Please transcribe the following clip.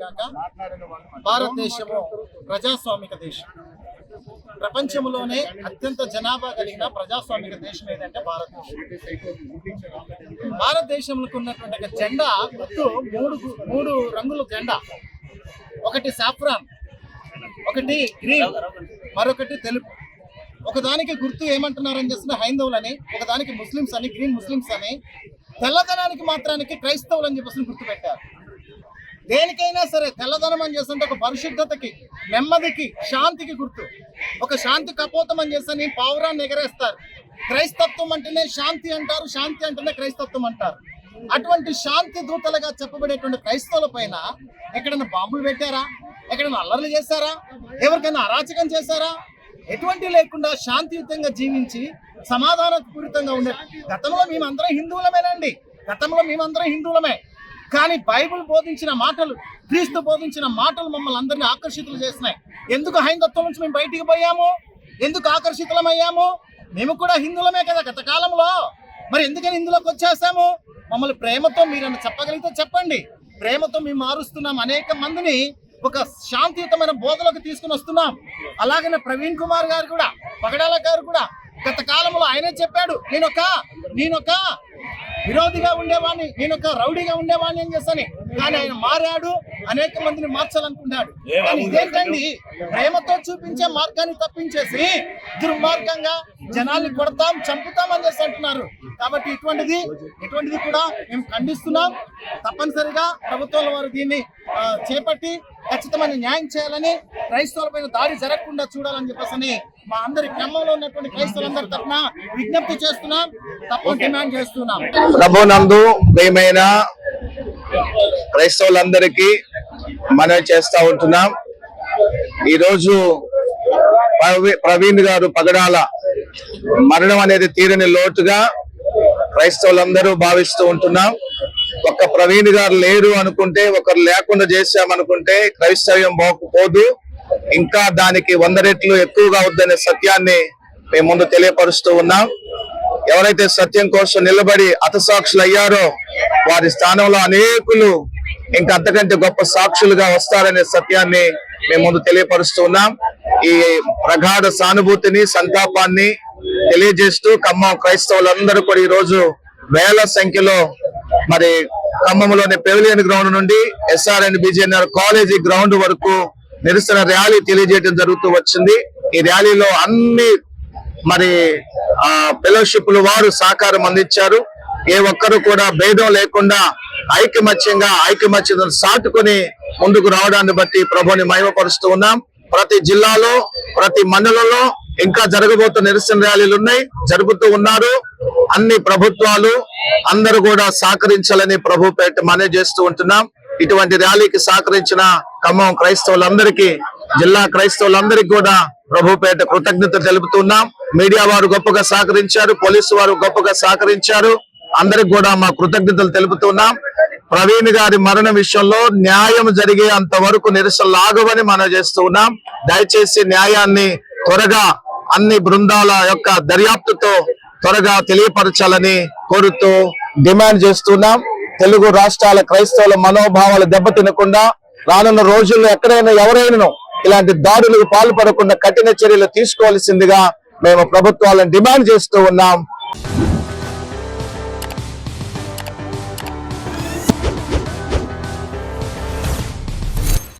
కాక భారతదేశము ప్రజాస్వామిక దేశం. ప్రపంచంలోనే అత్యంత జనాభా కలిగిన ప్రజాస్వామిక దేశం ఏదంటే భారతదేశం. భారతదేశంలో ఉన్నటువంటి జెండా గుర్తు మూడు మూడు రంగుల జెండా. ఒకటి సాఫ్రాన్ ఒకటి గ్రీన్ మరొకటి తెలుపు. ఒకదానికి గుర్తు ఏమంటున్నారని చేస్తున్న హైందవులని ఒకదానికి ముస్లిమ్స్ అని గ్రీన్ ముస్లిమ్స్ అని తెల్లదనానికి మాత్రానికి క్రైస్తవులు అని చెప్పేసి గుర్తు పెట్టారు దేనికైనా సరే తెల్లదనం అని చేస్తుంటే ఒక పరిశుద్ధతకి నెమ్మదికి శాంతికి గుర్తు. ఒక శాంతి కపోతం అని చేస్తే పావురాన్ని ఎగరేస్తారు. క్రైస్తత్వం అంటేనే శాంతి అంటారు శాంతి అంటేనే క్రైస్తత్వం అంటారు. అటువంటి శాంతి దూతలుగా చెప్పబడేటువంటి క్రైస్తవుల పైన ఎక్కడైనా బాంబులు పెట్టారా? ఎక్కడైనా అల్లర్లు చేశారా ఎవరికైనా అరాచకం చేశారా ఎటువంటి లేకుండా శాంతియుతంగా జీవించి సమాధానపూరితంగా ఉండే గతంలో మేమందరం హిందువులమేనండి. గతంలో మేమందరం హిందువులమే. కానీ బైబిల్ బోధించిన మాటలు క్రీస్తు బోధించిన మాటలు మమ్మల్ని అందరినీ ఆకర్షితులు చేసినాయి ఎందుకు హైందత్వం నుంచి మేము బయటికి పోయాము? ఎందుకు ఆకర్షితులమయ్యాము? మేము కూడా హిందువులమే కదా గత కాలంలో. మరి ఎందుకని ఇందులోకి వచ్చేసాము? మమ్మల్ని ప్రేమతో మీరు చెప్పగలిగితే చెప్పండి. ప్రేమతో మేము మారుస్తున్నాం. అనేక మందిని ఒక శాంతియుతమైన బోధలోకి తీసుకుని వస్తున్నాం. అలాగనే ప్రవీణ్ కుమార్ గారు కూడా పగడాల గారు కూడా గత కాలంలో ఆయనే చెప్పాడు నేనొక నేనొక విరోధిగా ఉండేవాడిని నేను ఒక రౌడీగా ఉండేవాడిని అని చేస్తాను. కానీ ఆయన మారాడు అనేక మందిని మార్చాలనుకున్నాడు. కానీ ఇదేంటండి? ప్రేమతో చూపించే మార్గాన్ని తప్పించేసి దుర్మార్గంగా జనాల్ని కొడతాం చంపుతాం అని చేసి అంటున్నారు. కాబట్టి ఇటువంటిది ఇటువంటిది కూడా మేము ఖండిస్తున్నాం. తప్పనిసరిగా ప్రభుత్వాల వారు దీన్ని ఆ, చేపట్టి ఖచ్చితమైన న్యాయం చేయాలని క్రైస్తవులపైన దాడి జరగకుండా చూడాలని చెప్పేసి మా అందరి క్రమంలో ఉన్నటువంటి క్రైస్తవులందరి తరఫున విజ్ఞప్తి చేస్తున్నాం తప్ప డిమాండ్ చేస్తున్నాం. ప్రభునందు ప్రియమైన క్రైస్తవులందరికీ మనవి చేస్తా ఉంటున్నాం. ఈరోజు ప్రవీ- ప్రవీణ్ గారు పగడాల మరణం అనేది తీరని లోటుగా క్రైస్తవులందరూ భావిస్తూ ఉంటున్నాం. ఒక్క ప్రవీణ్ గారు లేరు అనుకుంటే ఒకరు లేకుండా చేశామనుకుంటే క్రైస్తవ్యం పోదు. ఇంకా దానికి వంద రెట్లు ఎక్కువగా వద్దనే సత్యాన్ని మేము ముందు తెలియపరుస్తూ ఉన్నాం. ఎవరైతే సత్యం కోసం నిలబడి అతసాక్షులు అయ్యారో వారి స్థానంలో అనేకులు ఇంకా అంతకంటే గొప్ప సాక్షులుగా వస్తారనే సత్యాన్ని మేము ముందు తెలియపరుస్తూ ఉన్నాం. ఈ ప్రగాఢ సానుభూతిని సంతాపాన్ని తెలియజేస్తూ ఖమ్మం క్రైస్తవులందరూ కూడా ఈ రోజు వేల సంఖ్యలో మరి ఖమ్మంలోని పెవిలియన్ గ్రౌండ్ నుండి ఎస్ఆర్ఎన్ బిజిఎన్ఆర్ కాలేజీ గ్రౌండ్ వరకు నిరసన ర్యాలీ తెలియజేయడం జరుగుతూ వచ్చింది. ఈ ర్యాలీలో అన్ని మరి ఆ ఫెలోషిప్లు వారు సహకారం అందించారు. ఏ ఒక్కరు కూడా భేదం లేకుండా ఐకమత్యంగా ఐకమత్యం సాటుకొని ముందుకు రావడాన్ని బట్టి ప్రభుని మహిమపరుస్తూ ఉన్నాం. ప్రతి జిల్లాలో ప్రతి మండలంలో ఇంకా జరగబోతున్న నిరసన ర్యాలీలు ఉన్నాయి. జరుపుతూ ఉన్నారు. అన్ని ప్రభుత్వాలు అందరూ కూడా సహకరించాలని ప్రభు పేట మనవి చేస్తూ ఉంటున్నాం. ఇటువంటి ర్యాలీకి సహకరించిన ఖమ్మం క్రైస్తవులందరికీ జిల్లా క్రైస్తవులందరికీ కూడా ప్రభుపేట కృతజ్ఞత తెలుపుతున్నాం. మీడియా వారు గొప్పగా సహకరించారు పోలీసు వారు గొప్పగా సహకరించారు. అందరికి కూడా మా కృతజ్ఞతలు తెలుపుతున్నాం. ప్రవీణ్ గారి మరణ విషయంలో న్యాయం జరిగే అంత వరకు నిరసన లాగవని మనం చేస్తూ ఉన్నాం. దయచేసి న్యాయాన్ని త్వరగా అన్ని బృందాల యొక్క దర్యాప్తుతో త్వరగా తెలియపరచాలని కోరుతూ డిమాండ్ చేస్తున్నాం. తెలుగు రాష్ట్రాల క్రైస్తవుల మనోభావాలు దెబ్బతినకుండా రానున్న రోజుల్లో ఎక్కడైనా ఎవరైనా ఇలాంటి దాడులకు పాల్పడకుండా కఠిన చర్యలు తీసుకోవాల్సిందిగా మేము ప్రభుత్వాలను డిమాండ్ చేస్తూ ఉన్నాం.